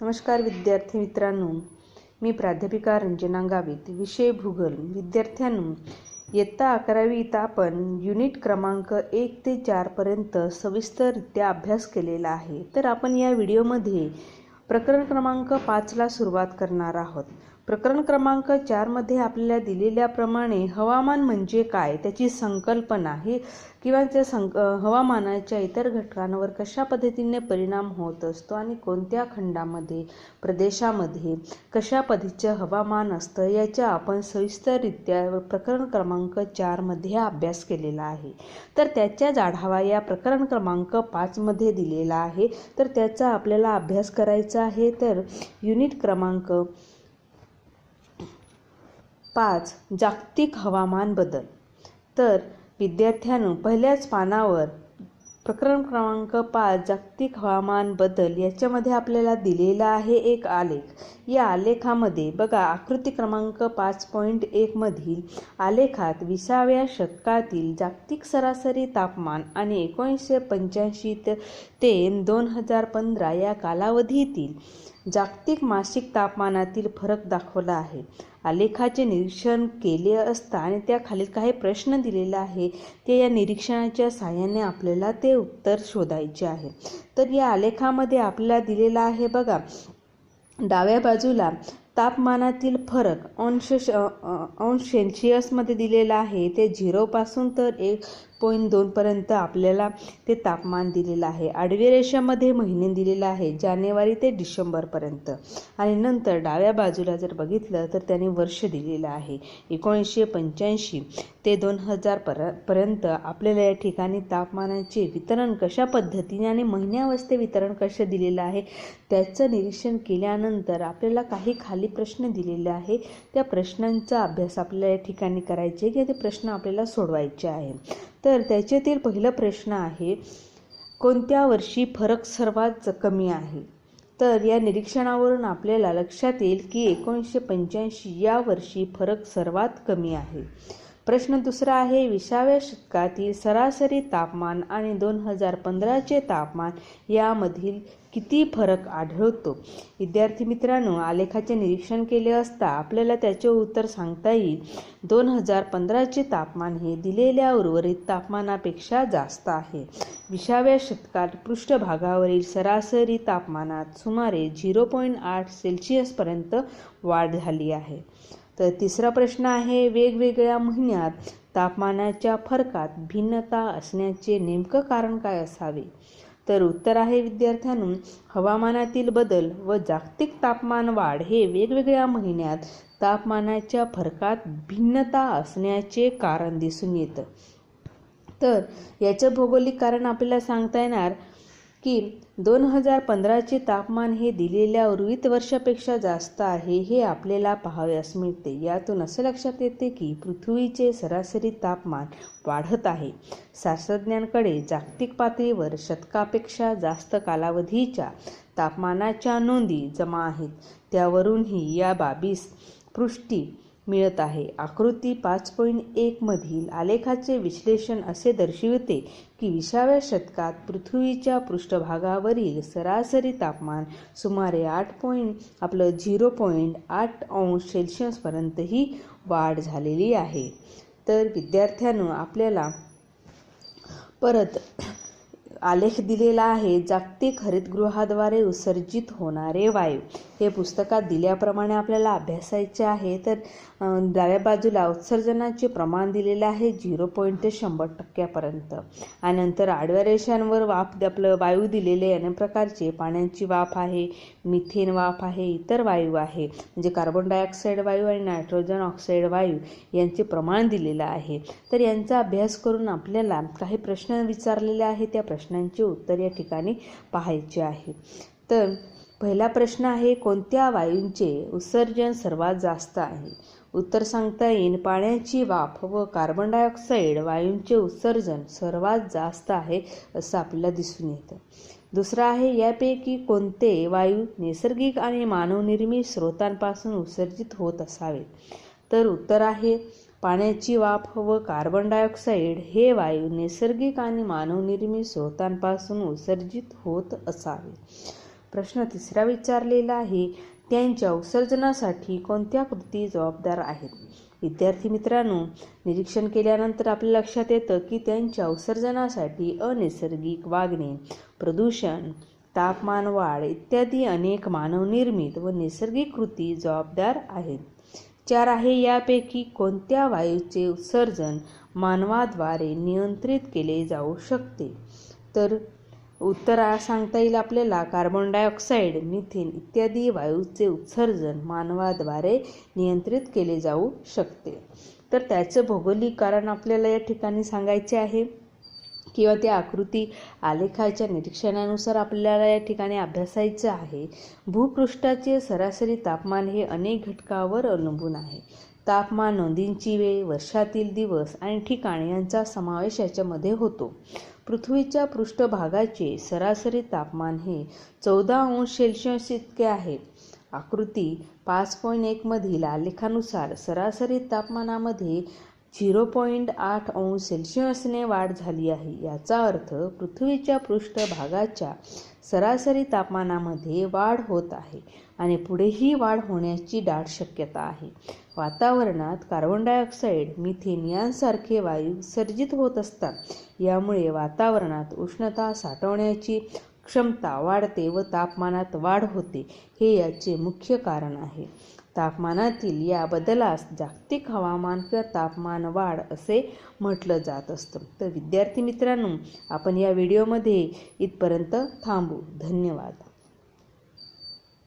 नमस्कार विद्यार्थी मित्रांनो. मी प्राध्यापिका रंजना गावित विषय भूगोल. विद्यार्थ्यांनो इयत्ता अकरावीत आपण युनिट क्रमांक एक ते चारपर्यंत सविस्तररित्या अभ्यास केलेला आहे. तर आपण या व्हिडिओमध्ये प्रकरण क्रमांक पाचला सुरुवात करणार आहोत. प्रकरण क्रमांक चारमध्ये आपल्याला दिलेल्याप्रमाणे हवामान म्हणजे काय? त्याची संकल्पना ही किंवा त्या संक हवामानाच्या इतर घटकांवर कशा पद्धतीने परिणाम होत असतो आणि कोणत्या खंडामध्ये प्रदेशामध्ये कशा पद्धतीचं हवामान असतं याच्या आपण सविस्तररित्या प्रकरण क्रमांक चारमध्ये अभ्यास केलेला आहे. तर त्याच्याच आढावा या प्रकरण क्रमांक पाचमध्ये दिलेला आहे. तर त्याचा आपल्याला अभ्यास करायचा आहे. तर युनिट क्रमांक पाच जागतिक हवामान बदल. तर विद्यार्थ्यानं पहिल्याच पानावर प्रकरण क्रमांक पाच जागतिक हवामान बदल याच्यामध्ये आपल्याला दिलेला आहे एक आलेख. या आलेखामध्ये बघा आकृती क्रमांक पाच पॉईंट एकमधील आलेखात विसाव्या शतकातील जागतिक सरासरी तापमान आणि एकोणीसशे पंच्याऐंशी ते दोन हजार पंधरा या कालावधीतील जागतिक मासिक तापमानातील फरक दाखवला आहे. आलेखाचे निरीक्षण केले असता आणि त्या खालील काही प्रश्न दिलेला आहे ते या निरीक्षणाच्या साहाय्याने आपल्याला ते उत्तर शोधायचे आहे. तर या आलेखामध्ये आपल्याला दिलेला आहे बघा डाव्या बाजूला तापमानातील फरक अंश अंश सेल्शियसमध्ये दिलेला आहे. ते झिरोपासून तर एक पॉईंट दोनपर्यंत आपल्याला ते तापमान दिलेलं आहे. आडवी रेषामध्ये महिने दिलेला आहे जानेवारी ते डिसेंबरपर्यंत आणि नंतर डाव्या बाजूला जर बघितलं तर त्याने वर्ष दिलेलं आहे. एकोणीसशे पंच्याऐंशी ते दोन हजार पर पर्यंत आपल्याला या ठिकाणी तापमानाचे वितरण कशा पद्धतीने आणि महिन्यावस्थे वितरण कसे दिलेलं आहे त्याचं निरीक्षण केल्यानंतर आपल्याला काही खाली प्रश्न दिलेले आहे. त्या प्रश्नांचा अभ्यास आपल्याला या ठिकाणी करायचे किंवा ते प्रश्न आपल्याला सोडवायचे आहे. तर त्याच्यातील पहिला प्रश्न आहे कोणत्या वर्षी फरक सर्वात कमी आहे? तर या निरीक्षणावरून आपल्याला लक्षात येईल की एकोणीसशे पंच्याऐंशी या वर्षी फरक सर्वात कमी आहे. प्रश्न दुसरा आहे विसाव्या शतकातील सरासरी तापमान आणि दोन हजार पंधराचे तापमान यामधील किती फरक आढळतो? विद्यार्थी मित्रांनो आलेखाचे निरीक्षण केले असता आपल्याला त्याचे उत्तर सांगता येईल. दोन हजार पंधराचे तापमान हे दिलेल्या उर्वरित तापमानापेक्षा जास्त आहे. विसाव्या शतकात पृष्ठभागावरील सरासरी तापमानात सुमारे झिरो पॉईंट आठ सेल्सिअसपर्यंत वाढ झाली आहे. तर तिसरा प्रश्न आहे वेगवेगळ्या महिन्यात तापमानाच्या फरकात भिन्नता असण्याचे नेमकं कारण काय असावे? तर उत्तर आहे विद्यार्थ्यांनो हवामानातील बदल व जागतिक तापमान वाढ हे वेगवेगळ्या महिन्यात तापमानाच्या फरकात भिन्नता असण्याचे कारण दिसून येतं. तर याचं भौगोलिक कारण आपल्याला सांगता येणार की दोन हजार पंधराचे तापमान हे दिलेल्या उर्वित वर्षापेक्षा जास्त आहे हे आपल्याला पाहावयास मिळते. यातून असं लक्षात येते की पृथ्वीचे सरासरी तापमान वाढत आहे. शास्त्रज्ञांकडे जागतिक पातळीवर शतकापेक्षा जास्त कालावधीच्या तापमानाच्या नोंदी जमा आहेत. त्यावरूनही या बाबीस पृष्टी मिळत आहे. आकृती पाच पॉईंट एकमधील आलेखाचे विश्लेषण असे दर्शविते की विसाव्या शतकात पृथ्वीच्या पृष्ठभागावरील सरासरी तापमान सुमारे आठ पॉईंट आपलं झिरो पॉईंट आठ अंश सेल्शियसपर्यंतही वाढ झालेली आहे. तर विद्यार्थ्यांनो आपल्याला परत आलेख दिलेला आहे. जागतिक हरितगृहाद्वारे उत्सर्जित होणारे वायू. हे पुस्तकात दिल्याप्रमाणे आपल्याला अभ्यासायचे आहे. तर डाव्या बाजूला उत्सर्जनाचे प्रमाण दिलेले आहे झिरो पॉईंट ते शंभर टक्क्यापर्यंत. आणि नंतर आडव्या रेषांवर वाफ आपलं वायू दिलेले अनेक प्रकारचे पाण्याची वाफ आहे मिथेन वाफ आहे इतर वायू आहे. म्हणजे कार्बन डायऑक्साईड वायू आणि नायट्रोजन ऑक्साईड वायू यांचे प्रमाण दिलेलं आहे. तर यांचा अभ्यास करून आपल्याला काही प्रश्न विचारलेले आहेत. त्या प्रश्नांची उत्तर या ठिकाणी पाहायचे आहे. तर पहिला प्रश्न आहे कोणत्या वायूंचे उत्सर्जन सर्वात जास्त आहे? उत्तर सांगता येईल पाण्याची वाफ व कार्बन डायऑक्साईड वायूंचे उत्सर्जन सर्वात जास्त आहे असं आपल्याला दिसून येतं. दुसरं आहे यापैकी कोणते वायू नैसर्गिक आणि मानवनिर्मित स्रोतांपासून उत्सर्जित होत असावेत? तर उत्तर आहे पाण्याची वाफ व कार्बन डायऑक्साईड हे वायू नैसर्गिक आणि मानवनिर्मित स्रोतांपासून उत्सर्जित होत असावे. प्रश्न तिसरा विचारलेला आहे त्यांच्या उत्सर्जनासाठी कोणत्या कृती जबाबदार आहेत? विद्यार्थी मित्रांनो निरीक्षण केल्यानंतर आपल्या लक्षात येतं की त्यांच्या उत्सर्जनासाठी अनैसर्गिक वागणे प्रदूषण तापमान वाढ इत्यादी अनेक मानवनिर्मित व नैसर्गिक कृती जबाबदार आहेत. चार आहे यापैकी कोणत्या वायूचे उत्सर्जन मानवाद्वारे नियंत्रित केले जाऊ शकते? तर उत्तर सांगता येईल आपल्याला कार्बन डायऑक्साईड मिथेन इत्यादी वायूचे उत्सर्जन मानवाद्वारे नियंत्रित केले जाऊ शकते. तर त्याचं भौगोलिक कारण आपल्याला या ठिकाणी सांगायचे आहे. किंवा त्या आकृती आलेखाच्या निरीक्षणानुसार आपल्याला या ठिकाणी अभ्यासायचं आहे. भूपृष्ठाचे सरासरी तापमान हे अनेक घटकावर अवलंबून आहे. तापमान नोंदींची वेळ वर्षातील दिवस आणि ठिकाण यांचा समावेश याच्यामध्ये होतो. पृथ्वीच्या पृष्ठभागाचे सरासरी तापमान हे चौदा अंश सेल्सिअस इतके आहे. आकृती पाच पॉईंट एकमधील आलेखानुसार सरासरी तापमानामध्ये झिरो पॉईंट आठ अंश सेल्सिअसने वाढ झाली आहे. याचा अर्थ पृथ्वीच्या पृष्ठभागाच्या सरासरी तापमानामध्ये वाढ होत आहे आणि पुढेही वाढ होण्याची दाट शक्यता आहे. वातावरणात कार्बन डायऑक्साईड मिथेन यांसारखे वायू विसर्जित होत असतात. यामुळे वातावरणात उष्णता साठवण्याची क्षमता वाढते व तापमानात वाढ होते. हे याचे मुख्य कारण आहे. तापमानातील या बदलास जागतिक हवामान किंवा तापमान वाढ असे म्हटलं जात असतं. तर विद्यार्थी मित्रांनो आपण या व्हिडिओमध्ये इथपर्यंत थांबू. धन्यवाद.